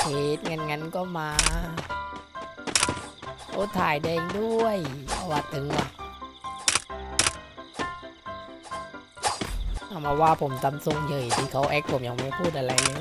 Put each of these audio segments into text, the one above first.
เทสงั้นงั้นก็มา โอ้ถ่ายแดงด้วยเอาวัดถึงว่ะเอามาว่าผมตำทรงเหยที่เขาแอคผมยังไม่พูดอะไรเลย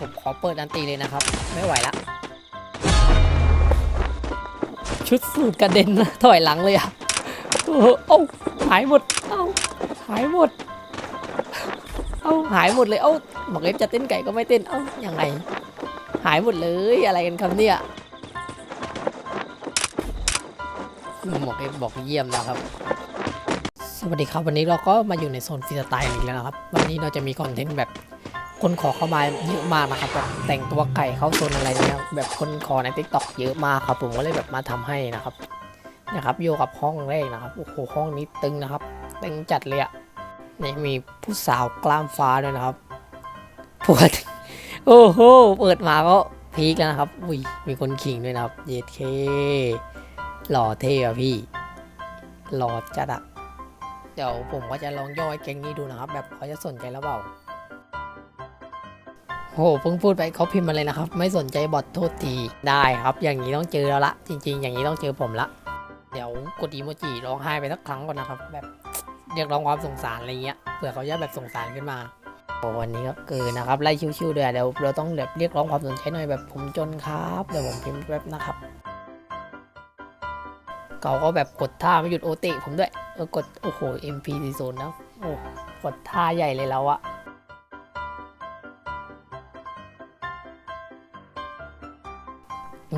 ผมขอเปิดอันตีเลยนะครับ ไม่ไหวละชุดสูตรกระเด็นนะถอยหลังเลยอะโอ้หเอ้าหายหมดเอ้าหายหมด เอ้าหายหมดเลยเอ้าบอกเอฟจะเต้นไก่ก็ไม่เต้นเอ้ายังไง หายหมดเลยอะไรกันครับเนี่ยหมอกเอฟบอกเยี่ยมนะครับ สวัสดีครับวันนี้เราก็มาอยู่ในโซนฟรีสไตล์อีกแล้วนะครับ วันนี้เราจะมีคอนเทนต์แบบคนขอเข้ามาเยอะมากนะครับแบบแต่งตัวไก่เข้าโซนอะไรเนี่ยแบบคนขอในทิกตอกเยอะมากครับ ผมก็เลยแบบมาทำให้นะครับนะครับโยกับห้องแรกนะครับโอ้โหห้องนี้ตึงนะครับตึงจัดเลยอะนี่มีผู้สาวกล้ามฟ้าด้วยนะครับปวด โอ้โห เปิดมาก็พีคแล้วนะครับ อุ้ย มีคนขิงด้วยนะครับ เยดเค หล่อเท่อะพี่ หล่อจัดอะเดี๋ยวผมก็จะลองย่อยแก๊งนี้ดูนะครับ แบบเขาจะสนใจแล้วเปล่าโอ้โหเพิ่งพูดไปเขาพิมพ์มาเลยนะครับ ไม่สนใจบอทโทษที ได้ครับ อย่างนี้ต้องเจอแล้วละ จริง ๆ อย่างนี้ต้องเจอผมละ เดี๋ยวกดอีโมจิร้องไห้ไปสักครั้งก่อนนะครับ แบบเรียกร้องความสงสารอะไรเงี้ย เผื่อเขาจะแบบสงสารขึ้นมา วันนี้ก็เกินนะครับไล่ชิวๆเลยเดี๋ยวเราต้องแบบเรียกร้องความสนใจหน่อยแบบผมจนครับเดี๋ยวผมพิมพ์แป๊บนะครับเขาก็แบบกดท่าไม่หยุดโอตะผมด้วยเออกดโอ้โห MP 4 0นะโอ้กดท่าใหญ่เลยแล้วอะ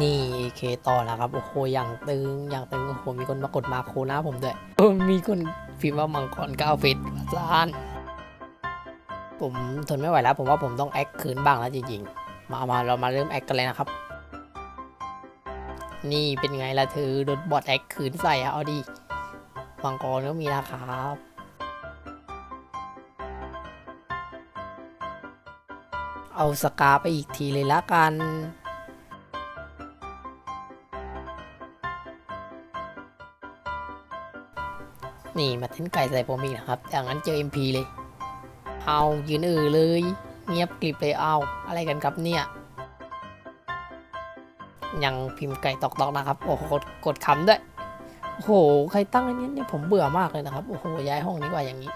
นี่เคต่อนะครับโอ้โหอย่างตึงอย่างตึงโอ้โหมีคนมากดมาโคหน้าผมด้วยเออมีคนพิมพ์ว่ามังกรเก้าฟิตสาน ผมทนไม่ไหวแล้ว ผมว่าผมต้องแอคคืนบ้างแล้วจริงๆ มามาเรามาเริ่มแอคกันเลยนะครับ นี่เป็นไงล่ะเธอโดนบอทแอคคืนใส่อะเอาดีมังกรก็มีนะครับเอาสกาไปอีกทีเลยละกัน นี่มาเต้นไก่ใส่ผมอีกนะครับ อย่างนั้นเจอ MP เลย เอายืนเออเลย เงียบกริบเลยเอา อะไรกันครับเนี่ย ยังพิมพ์ไก่ตอกๆนะครับ โอ้โหกดคำด้วย โอ้โห ใครตั้งอันนี้เนี่ยผมเบื่อมากเลยนะครับ โอ้โห ย้ายห้องนี้กว่าอย่างนี้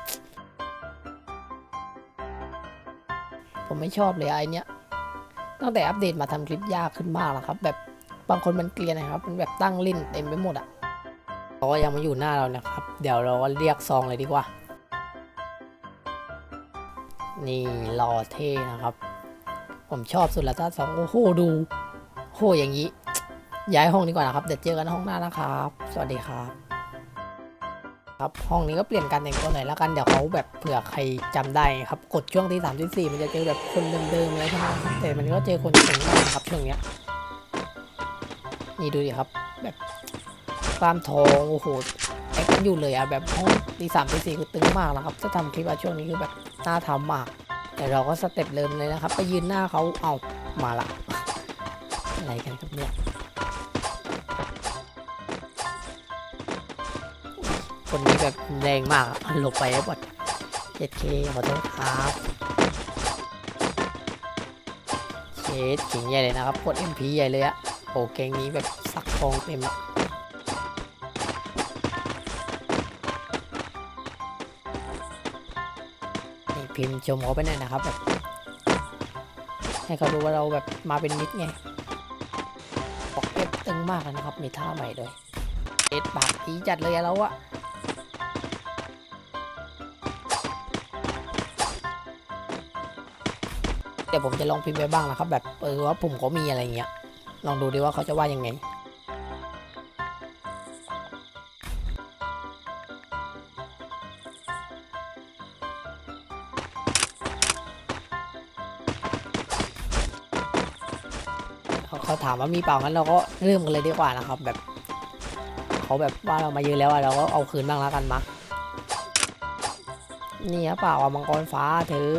ผมไม่ชอบเลยไอเนี้ย ตั้งแต่อัปเดตมาทำคลิปยากขึ้นมากแล้วครับ แบบบางคนมันเกลียนนะครับ มันแบบตั้งลิ้นเต็มไปหมดอะเราก็ยังมาอยู่หน้าเรานะครับ เดี๋ยวเราก็เรียกซองเลยดีกว่า นี่หล่อเท่นะครับ ผมชอบสุดละท่าสองโอ้โหดูโอ้โหอย่างนี้ ย้ายห้องดีกว่านะครับ เดี๋ยวเจอกันห้องหน้านะครับ สวัสดีครับ ครับห้องนี้ก็เปลี่ยนการแต่งตัวหน่อยแล้วกันเดี๋ยวเขาแบบเผื่อใครจำได้ครับกดช่วงที่สามที่สี่มันจะเจอแบบคนเดิมๆเลยใช่ไหมแต่มันก็เจอคนเก่งมากนะครับช่วงเนี้ยนี่ดูดิครับ แบบกล้ามทองโอ้โห อคกันอยู่เลยอะแบบห้องตีสามตีสี่คือตึงมากนะครับถ้าทำคลิปอะช่วงนี้คือแบบน่าทำมาก แต่เราก็สเต็ปเริ่มเลยนะครับ ไปยืนหน้าเขาเอามาละ อะไรกันครับเนี่ยคนนี้แบบแรงมากอะหลบไปแล้วบอดเจ็ดเคขอโทษครับเชดขิงใหญ่เลยนะครับกด MP ใหญ่เลยอะโอ้เกงนี้แบบสักทองเต็มอะ พิมพ์ชมเขาไปหน่อยนะครับแบบให้เขาดูว่าเราแบบมาเป็นมิตรไงบอกเอฟตึงมากนะครับ มีท่าใหม่ด้วยเอ็ดปากอีจัดเลยอะเราอะเดี๋ยวผมจะลองพิมพ์ไปบ้างนะครับ แบบเออว่าผมเขามีอะไรเงี้ยลองดูดิว่าเขาจะว่ายังไงาเขาถามว่ามีเปล่างั้นเราก็เริ่มกันเลยดีกว่านะครับ แบบเขาแบบว่าเรามาเยอะแล้วอะเราก็เอาคืนบ้างแล้วกันมานี่เปล่าอะมังกรฟ้าเธอ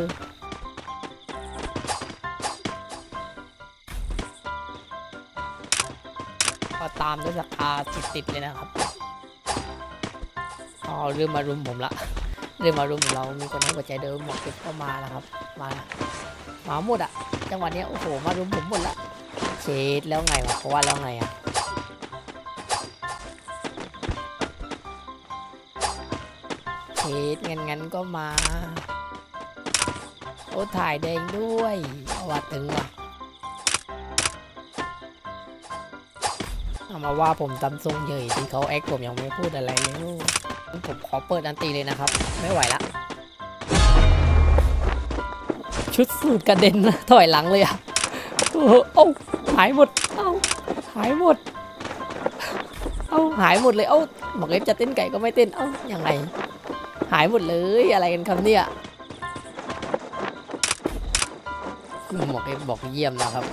ก็ตามด้วยสกาติดๆเลยนะครับอ๋อเริ่มมารุมผมละเดินมมารุมเรามีคนให้หัวใจเดิมหมดเก็บก็มาแล้วครับ มา มาหมดอะจังหวะนี้โอ้โห มารุมผมหมดละ เชดแล้วไงวะเพราว่าแล้วไงอะเชดงั้นงั้นก็มา โอ้ถ่ายแดงด้วยเอาว่าตึงว่ะเอามาว่าผมตำทรงเหยยที่เขาแอคผมยังไม่พูดอะไรเลยผมขอเปิดอันตีเลยนะครับ ไม่ไหวละชุดสูตรกระเด็นนะถอยหลังเลยอะโอ้ หายหมด เอ้าหายหมด เอ้าหายหมดเลย เอ้าบอกเอฟจะเต้นไก่ก็ไม่เต้น เอ้ายังไง หายหมดเลยอะไรกันครับเนี่ยหมอกเอฟบอกเยี่ยมนะครับ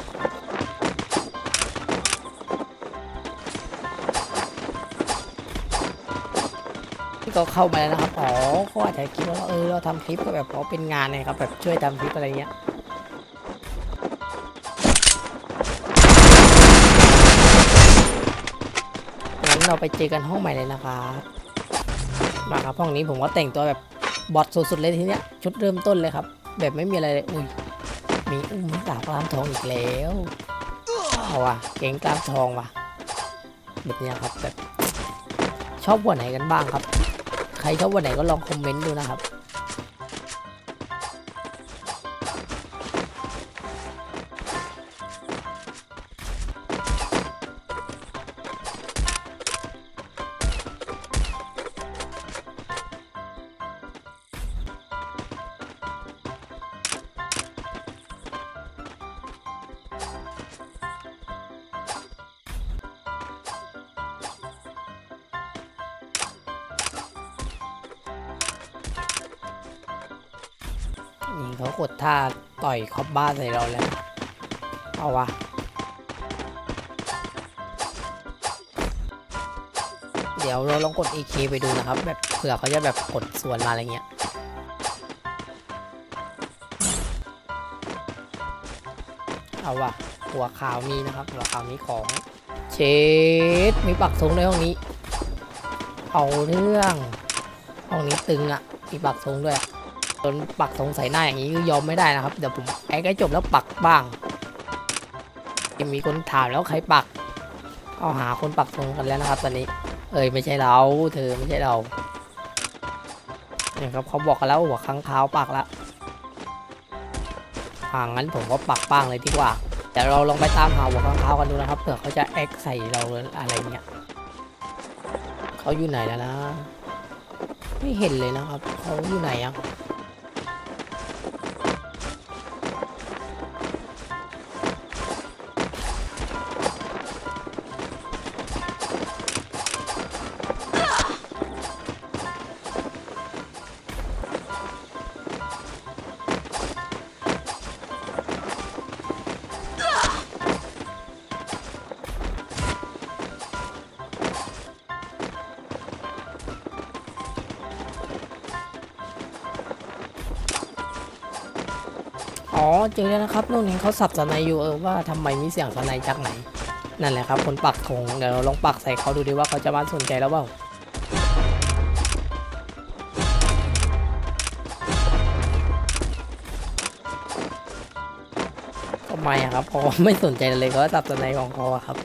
ที่เขาเข้ามาแล้วนะครับ อ๋อเขาอาจจะคิดว่าเออเราทำคลิปก็แบบเพราเป็นงานนะครับแบบช่วยทำคลิปอะไรเงี้ย เราไปเจอกันห้องใหม่เลยนะครับมาครับห้องนี้ผมก็แต่งตัวแบบบอทสุดๆเลยทีเนี้ยชุดเริ่มต้นเลยครับ แบบไม่มีอะไรเลยอุ้ยมีอุ้มดาบกล้ามทองอีกแล้วเอาว่ะเก่งกล้ามทองว่ะแบบเนี้ยครับแบบชอบวันไหนกันบ้างครับ ใครชอบวันไหนก็ลองคอมเมนต์ดูนะครับ นี่เขากดท่าต่อยคอบบ้าใส่เราแล้ว เอาวะเดี๋ยวเราลองกด AK ไปดูนะครับ แบบเผื่อเขาจะแบบกดสวนมาอะไรเงี้ยเอาวะหัวขาวมีนะครับหัวขาวมีของ เชดมีปักธงในห้องนี้ เอาเรื่องห้องนี้ตึงอะ่ะมีปักธงด้วยอะ โดนปักสงสัยหน้าอย่างนี้คือยอมไม่ได้นะครับ เดี๋ยวผมแอคให้จบแล้วปักบ้างยังมีคนถามแล้วใครปักเอาหาคนปักทรงกันแล้วนะครับ ตอนนี้ เอ้ยไม่ใช่เรา เธอไม่ใช่เราเนี่ยครับเขาบอกกันแล้วหัวค้างคาวปักละอ่างั้นผมก็ปักบ้างเลยดีกว่าเดี๋ยวเราลองไปตามหาหัวค้างคาวกันดูนะครับเผื่อเขาจะแอคใส่เราอะไรเงี้ยเขาอยู่ไหนแล้วนะ ไม่เห็นเลยนะครับเขาอยู่ไหนอะ อ๋อเจอแล้วนะครับนู่นเห็นเขาสับสนายอยู่เออว่าทำไมมีเสียงสนายจากไหน นั่นแหละครับคนปักธงเดี๋ยวเราลองปักใส่เขาดูดีว่าเขาจะมาสนใจแล้วเปล่าทำไมอะครับเขาไม่สนใจเลยเขาสับสนายของเขาอะครับ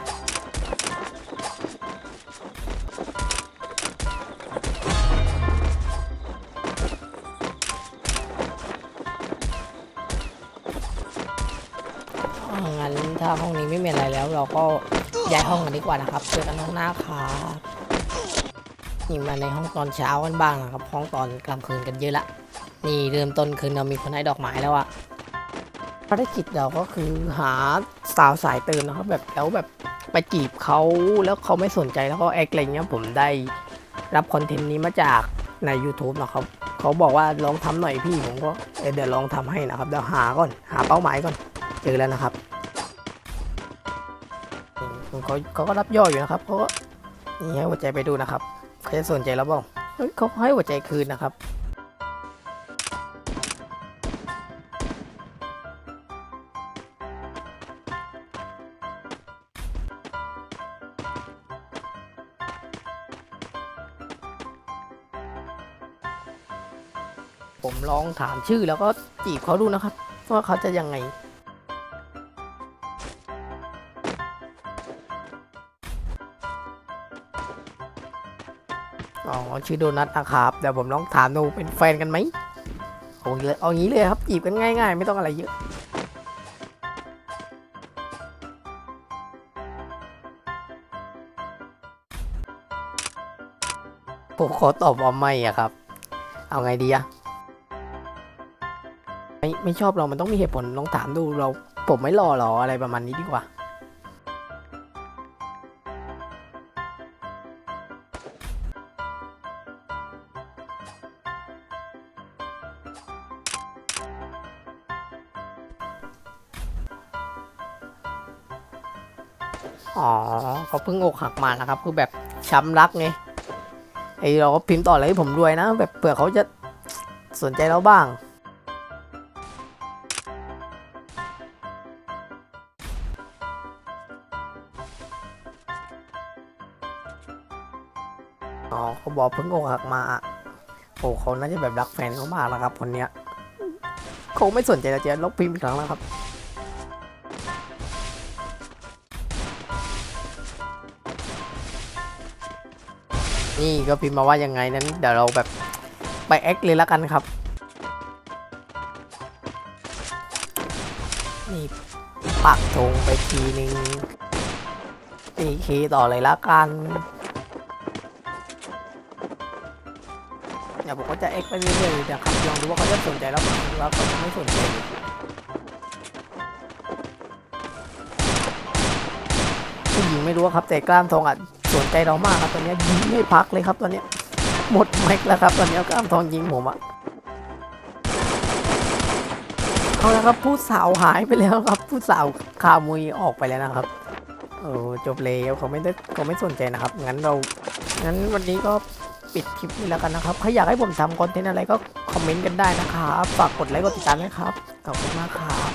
ถ้าห้องนี้ไม่มีอะไรแล้ว เราก็ย้ายห้องกันดีกว่านะครับเจอกันห้องหน้าครับนี่มาในห้องตอนเช้ากันบ้างนะครับ ห้องตอนกลางคืนกันเยอะละนี่เริ่มต้นคืนเรามีคนให้ดอกไม้แล้วอะภารกิจเราก็คือหาสาวสายเตือนนะครับ แบบแล้วแบบไปจีบเขาแล้วเขาไม่สนใจแล้วก็แอคอะไรเงี้ยผมได้รับคอนเทนต์นี้มาจากใน YouTube นะครับเขาบอกว่าลองทำหน่อยพี่ผมก็เเดี๋ยวลองทำให้นะครับเดี๋ยวหาก่อนหาเป้าหมายก่อนเจอแล้วนะครับ เขาเขาก็รับย่ออยู่นะครับเขาก็นี่ให้หัวใจไปดูนะครับเขาจะสนใจแล้วบ้างเฮ้ยเขาให้หัวใจคืนนะครับผมลองถามชื่อแล้วก็จีบเขาดูนะครับ ว่าเขาจะยังไง อ๋อชื่อโดนัทนะครับเดี๋ยวผมลองถามดูเป็นแฟนกันไหมเอางี้เลยเอางี้เลยครับจีบกันง่ายๆ ไม่ต้องอะไรเยอะผมขอตอบว่าไม่อะครับ เอาไงดีอะไม่ไม่ชอบเรามันต้องมีเหตุผลลองถามดูเรา ผมไม่รอหรออะไรประมาณนี้ดีกว่า อ๋อเขาเพิ่งอกหักมานะครับ คือแบบช้ำรักไงไอเราก็พิมพ์ต่อเลยให้ผมด้วยนะ แบบเผื่อเขาจะสนใจเราบ้าง อ๋อเขาบอกเพิ่งอกหักมาอะโอ้เขาน่าจะแบบรักแฟนเขามากนะครับคนเนี้ยเขาไม่สนใจเราจะลบพิมพ์อีกครั้งแล้วครับ นี่ก็พิมพ์มาว่ายังไงนั้น เดี๋ยวเราแบบไปแอคเลยละกันครับ นี่ปักธงไปทีนึงตีคีต่อเลยละกันเดี๋ยวผมก็จะแอคไปเรื่อยๆนะครับลองดูว่าเขาจะสนใจแล้วหรือว่าเขาจะไม่สนใจผู้หญิงไม่รู้ครับแต่กล้ามทองอะ สนใจเรามากครับตอนนี้ยิงไม่พักเลยครับตอนนี้หมดแม็กแล้วครับตอนนี้กล้ามทองยิงผมอะเอาละครับผู้สาวหายไปแล้วครับ ผู้สาวคามุยออกไปแล้วนะครับเออจบเลยเขาไม่ได้เขาไม่สนใจนะครับ งั้นเรางั้นวันนี้ก็ปิดคลิปนี้แล้วกันนะครับใครอยากให้ผมทำคอนเทนต์อะไรก็คอมเมนต์กันได้นะครับฝากกดไลค์กดติดตามด้ครับขอบคุณมากครับ